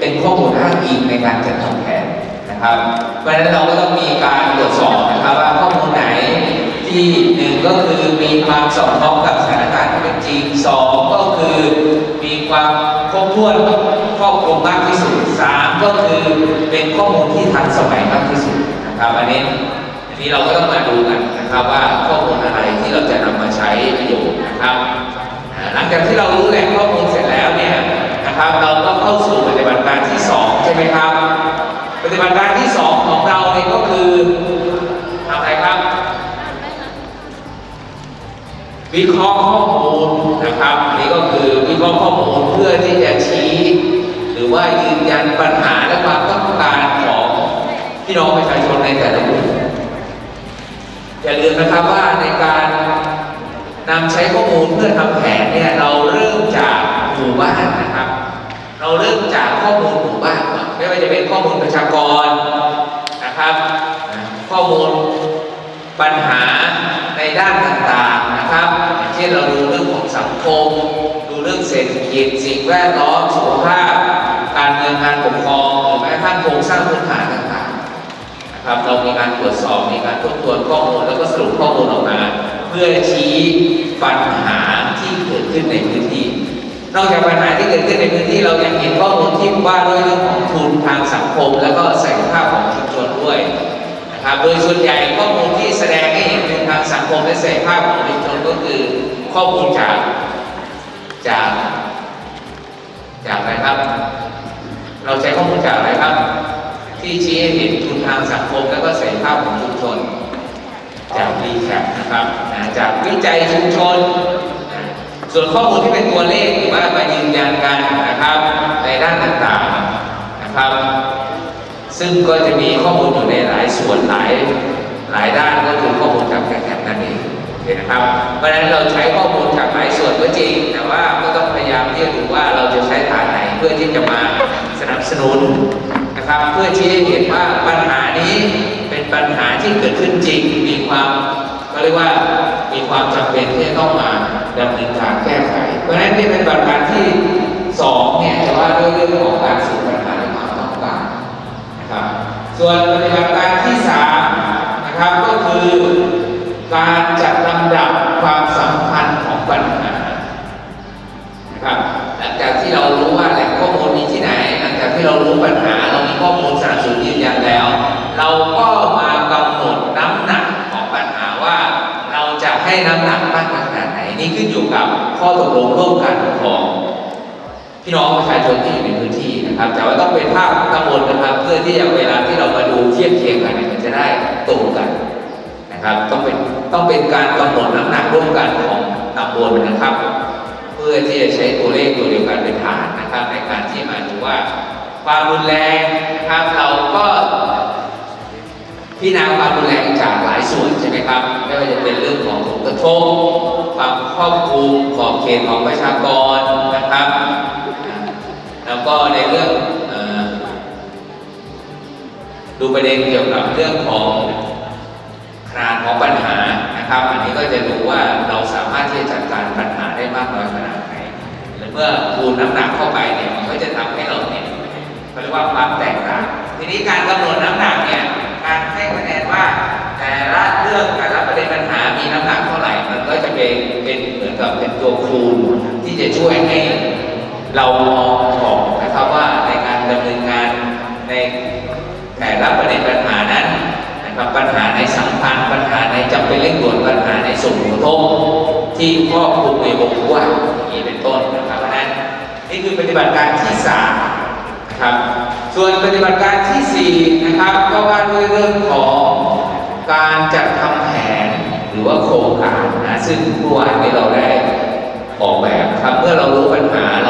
เป็นข้อมูลอ้างอิงในการจัดทำแผนนะครับ เพราะฉะนั้นเราก็ต้องมีการตรวจสอบนะครับว่าข้อมูลไหนที่หนึ่งก็คือมีความสอดคล้องกับสถานการณ์ที่เป็นจริงสองก็คือมีความครบถ้วนครอบคลุมมากที่สุดสามก็คือเป็นข้อมูลที่ทันสมัยมากที่สุดนะครับอันนี้ทีนี้เราก็ต้องมาดูกันนะครับว่าข้อมูลอะไรที่เราจะนำมาใช้ประโยชน์นะครับ หลังจากที่เรารู้แหล่งข้อมูลเสร็จแล้ว นะครับ เราก็เข้าสู่ปฏิบัติการที่สองใช่ไหมครับ ปฏิบัติการที่สองของเราเนี่ยก็คือทำอะไรครับ วิเคราะห์ข้อมูลนะครับอันนี่ก็คือวิเคราะห์ข้อมูลเพื่อที่จะชี้ หรือว่ายืนยันปัญหาและความต้องการของพี่น้องประชาชนในแต่ละกลุ่มอย่าลืมนะครับว่าในการนำใช้ข้อมูลเพื่อทำแผนเนี่ยเราเริ่มจากหมู่บ้าน เราเริ่มจากข้อมูลหมู่บ้านก่อนไม่ว่าจะเป็นข้อมูลประชากรนะครับ ข้อมูลปัญหาในด้านต่างๆนะครับเช่นเราดูเรื่องของสังคม ดูเรื่องเศรษฐกิจสิ่งแวดล้อมสุขภาพ การเมืองการปกครองหรือแม้กระทั่งโครงสร้างพื้นฐานต่างๆนะครับเรามีการตรวจสอบมีการทบทวนข้อมูลแล้วก็สรุปข้อมูลออกมา เพื่อชี้ปัญหาที่เกิดขึ้นในพื้นที่ นอกจากปัญหาที่เกิดขึ้นใน ว่าด้วยเรื่องของทุนทางสังคม แล้วก็ศักยภาพของชุมชนด้วยนะครับโดยส่วนใหญ่ข้อมูลที่แสดงให้เห็นถึงทางสังคมและศักยภาพของชุมชนก็คือข้อมูลจากจาก จากอะไรครับ เราใช้ข้อมูลจากอะไรครับ ที่ชี้ให้เห็นทุนทางสังคม และก็ศักยภาพของชุมชน จากรีแคปนะครับจากวิจัยชุมชน ส่วนข้อมูลที่เป็นตัวเลขหรือว่ามายืนยันกันนะครับ ในด้านต่างๆนะครับ ซึ่งก็จะมีข้อมูลอยู่ในหลายส่วนหลายหลายด้านก็คือข้อมูลจากแกนนั่นเองนะครับ เพราะฉะนั้นเราใช้ข้อมูลจากหลายส่วนก็จริง แต่ว่าก็ต้องพยายามที่จะดูว่าเราจะใช้ฐานไหนเพื่อที่จะมาสนับสนุนนะครับ เพื่อชี้ให้เห็นว่าปัญหานี้เป็นปัญหาที่เกิดขึ้นจริง มีความก็เรียกว่ามีความจำเป็นที่จะต้องมาดำเนินการแก้ไข เพราะฉะนั้นนี่เป็นปฏิบัติการ รื่องของการสื่อปัญหาและความต้องการนะครับ ส่วนปฏิบัติการที่สามนะครับก็คือการจัดลำดับความสำคัญของปัญหานะครับหลังจากที่เรารู้ว่าแหล่งข้อมูลมีที่ไหน หลังจากที่เรารู้ปัญหาเรามีข้อมูลสนับสนุนยืนยันแล้ว เราก็มากำหนดน้ำหนักของปัญหาว่าเราจะให้น้ำหนักมากขนาดไหนนี่ขึ้นอยู่กับข้อตกลงร่วมกันของ พี่น้องประชาชนที่อยู่ในพื้นที่นะครับ แต่ว่าต้องเป็นภาพทั้งหมดนะครับ เพื่อที่จะเวลาที่เรามาดูเทียบเคียงกันเนี่ยมันจะได้ตรงกันนะครับ ต้องเป็นต้องเป็นการกำหนดน้ำหนักร่วมกันของตำบลนะครับ เพื่อที่จะใช้ตัวเลขตัวเดียวกันเป็นฐานนะครับ ในการที่มาดูว่าความรุนแรงนะครับเราก็พี่นาความรุนแรงจากหลายส่วนใช่ไหมครับไม่ว่าจะเป็นเรื่องของผลกระทบความครอบคลุมขอบเขตของประชากรนะครับ แล้วก็ในเรื่องอดูประเด็นเกี่ยวกับเรื่องของขนาดของปัญหานะครับ อันนี้ก็จะดูว่าเราสามารถที่จะจัดการปัญหาได้มากน้อยขนาดไหนและเมื่อคูณน้ำหนักเข้าไปเนี่ยมันก็จะทำให้เราเนี่ยเขาเรียกว่าความแตกต่าง ทีนี้การกำหนดน้ำหนักเนี่ยการให้คะแนนว่าแต่ละเรื่องแต่ละประเด็นปัญหามีน้ำหนักเท่าไหร่มันก็จะเป็นเป็นเหมือนกับเป็นตัวคูณที่จะช่วยให้ เรามองออกนะครับว่าในการดำเนินงานในแต่ละประเด็นปัญหานั้นนะครับปัญหาในสัมพันธ์ปัญหาในจำเป็นเร่งด่วนปัญหาในส่งผลกระทบที่ครอบคลุมในวงกว้างอางนี้เป็นต้นนะครับเพราะนั้นนี่คือปฏิบัติการที่สามนะครับส่วนปฏิบัติการที่สี่นะครับก็ว่าด้วยเรื่องของการจัดทำแผนหรือว่าโครงการนะซึ่งเมื่อวานนี้เราได้ออกแบบครับเมื่อเรารู้ปัญหาเรา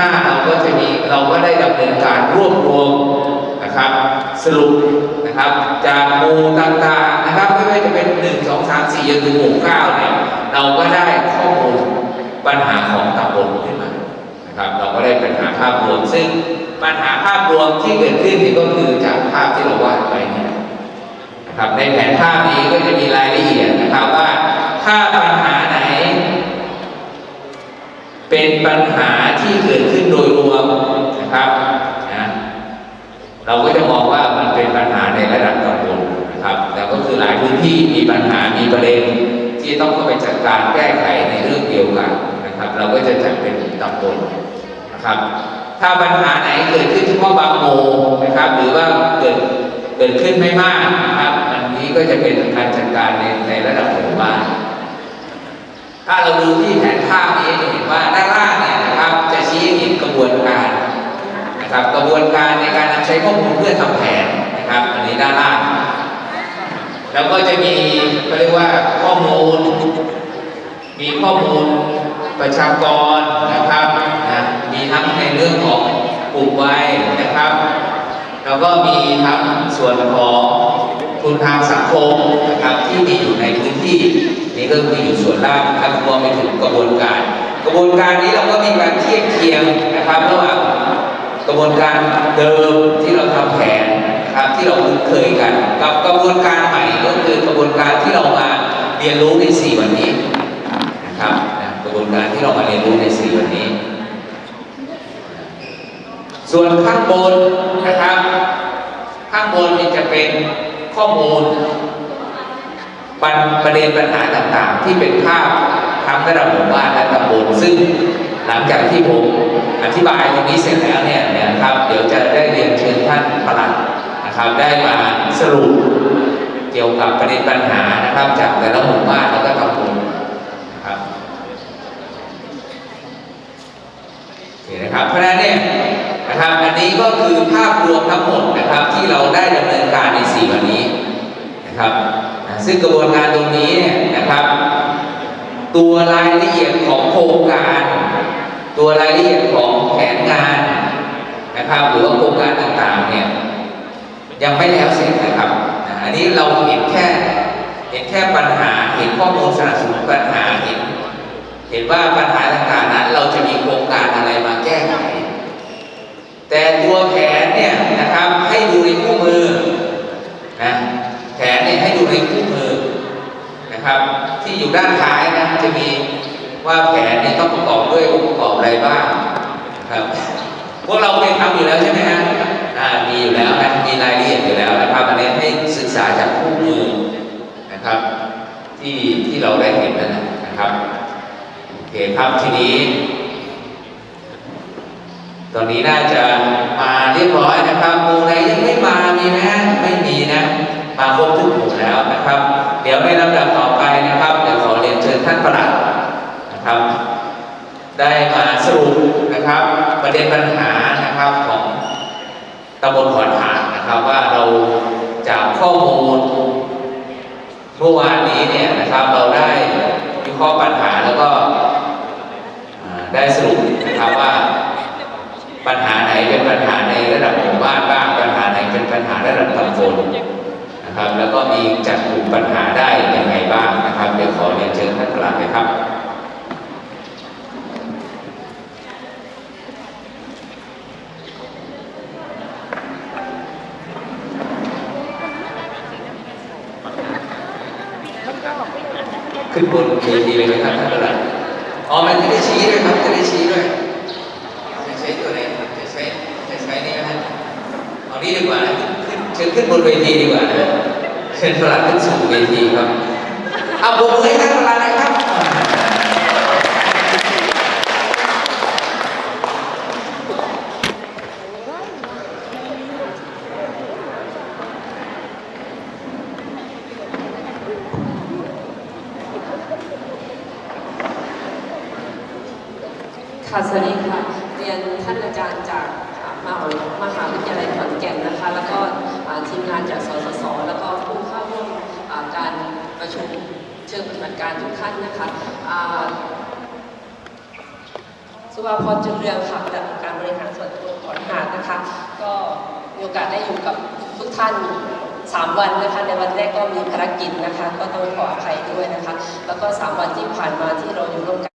5 เราก็จะมีเราก็ได้ดำเนินการรวบรวมนะครับสรุปนะครับจากหมู่ต่างๆนะครับไม่ว่าจะเป็น 1 2 3 4จนถึงหมู่9เนี่ยเราก็ได้ข้อมูลปัญหาของตำบลขึ้นมานะครับเราก็ได้ปัญหาภาพรวมซึ่งปัญหาภาพรวมที่เกิดขึ้นนี่ก็คือจากภาพที่เราวาดไว้นี่นะครับในแผนภาพนี้ก็จะมีรายละเอียดนะครับว่าถ้าปัญหาไหน เป็นปัญหา เกิดขึ้นเฉพาะบางโมนะครับ หรือว่าเกิดเกิดขึ้นไม่มากนะครับ อันนี้ก็จะเป็นการจัดการในในระดับหมู่บ้านถ้าเราดูที่แผนภาพนี้จะเห็นว่าด้านล่างเนี่ยนะครับ จะชี้เห็นกระบวนการนะครับ กระบวนการในการนำใช้ข้อมูลเพื่อทำแผนนะครับ อันนี้ด้านล่าง แล้วก็จะมีเรียกว่าข้อมูล มีข้อมูลประชากรนะครับนะมีทั้งในเรื่องของ กลุ่มวัยนะครับ แล้วก็มีทั้งส่วนของทุนทางสังคมนะครับที่มีอยู่ในพื้นที่นี่ก็คืออยู่ส่วนล่างนะครับรวมไปถึงกระบวนการ กระบวนการนี้เราก็มีการเทียบเคียงนะครับระหว่างกระบวนการเดิมที่เราทำแผนนะครับที่เราคุ้นเคยกัน กับกระบวนการใหม่ก็คือกระบวนการที่เรามาเรียนรู้ในสี่วันนี้นะครับกระบวนการที่เรามาเรียนรู้ในสี่วันนี้ ส่วนข้างบนนะครับ ข้างบนนี่จะเป็นข้อมูลปัญประเด็นปัญหาต่างๆ ที่เป็นภาพทั้งระดับหมู่บ้านและตำบลซึ่งหลังจากที่ผมอธิบายตรงนี้เสร็จแล้วเนี่ยนะครับเดี๋ยวจะได้เรียนเชิญท่านประหลัดนะครับ ได้มาสรุปเกี่ยวกับประเด็นปัญหานะครับ จากแต่ละหมู่บ้านแล้วก็ตำบลนะครับโอเคนะครับเพราะนั้นเนี่ย ก็คือภาพรวมทั้งหมดนะครับที่เราได้ดำเนินการใน4วันนี้นะครับซึ่งกระบวนการตรงนี้เนี่ยนะครับ ตัวรายละเอียดของโครงการ ตัวรายละเอียดของแผนงานนะครับหรือว่าโครงการต่างๆเนี่ยยังไม่แล้วเสร็จนะครับอันนี้เราเห็นแค่เห็นแค่ปัญหาเห็นข้อมูลสนับสนุนปัญหาเห็นเห็นว่าปัญหาต่างๆนั้นเราจะมีโครงการอะไรมาแก้ไข แต่ตัวแผนเนี่ยนะครับให้ดูในคู่มือนะแผนเนี่ยให้ดูในคู่มือนะครับ ที่อยู่ด้านท้ายนะจะมีว่าแผนเนี่ยต้องประกอบด้วยองค์ประกอบอะไรบ้างนะครับพวกเราเคยทำอยู่แล้วใช่ไหมฮะอ่ามีอยู่แล้วนะ มีรายละเอียดอยู่แล้วนะครับอันนี้ให้ศึกษาจากคู่มือนะครับ ที่ที่เราได้เห็นนั่นนะครับโอเคครับทีนี้ ตอนนี้น่าจะมาเรียบร้อยนะครับหมู่ไหนยังไม่มามีไหมไม่มีนะมาครบทุกหมู่แล้วนะครับ เดี๋ยวในลำดับต่อไปนะครับเดี๋ยวขอเรียนเชิญท่านประหลัดนะครับ ได้มาสรุปนะครับ ประเด็นปัญหานะครับของตำบลขอนหานนะครับ ว่าเรา จากข้อมูลเมื่อวานนี้เนี่ยนะครับเราได้วิเคราะห์ปัญหาแล้วก็ได้สรุปนะครับว่าปัญหาไหนเป็นปัญหาในระดับหมู่บ้านบ้างปัญหาไหนเป็นปัญหาระดับตำบลนะครับ แล้วก็มีจัดกลุ่มปัญหาได้ยังไงบ้างนะครับ เดี๋ยวขอเรียนเชิญท่านประหลัดเลยครับ ขึ้นบนเวทีเลยไหมครับท่านประหลัดอ๋อมันจะได้ชี้ด้วยครับจะได้ชี้ด้วยจะใช้ตัวไหนจะใช้จะใช้นี่นะฮะเอานี้ดีกว่านะขึ้นเชิญขึ้นบนเวทีดีกว่านะเชิญประหลัดขึ้นสู่เวทีครับเอาบมือให้ท่านประหลัดนะครับ ค่ะสวัสดีค่ะ เรียนท่านอาจารย์จากมหามหาวิทยาลัยขอนแก่นนะคะ แล้วก็ทีมงานจากสสส แล้วก็ผู้เข้าร่วมการประชุมเชิงปฏิบัติการทุกท่านนะคะสุภาพรจุนเรืองค่ะระดับการบริหารส่วนตำบลขอนหาดนะคะ ก็มีโอกาสได้อยู่กับทุกท่านสามวันนะคะในวันแรกก็มีภารกิจนะคะ ก็ต้องขออภัยด้วยนะคะ แล้วก็สามวันที่ผ่านมาที่เราอยู่โรงแรม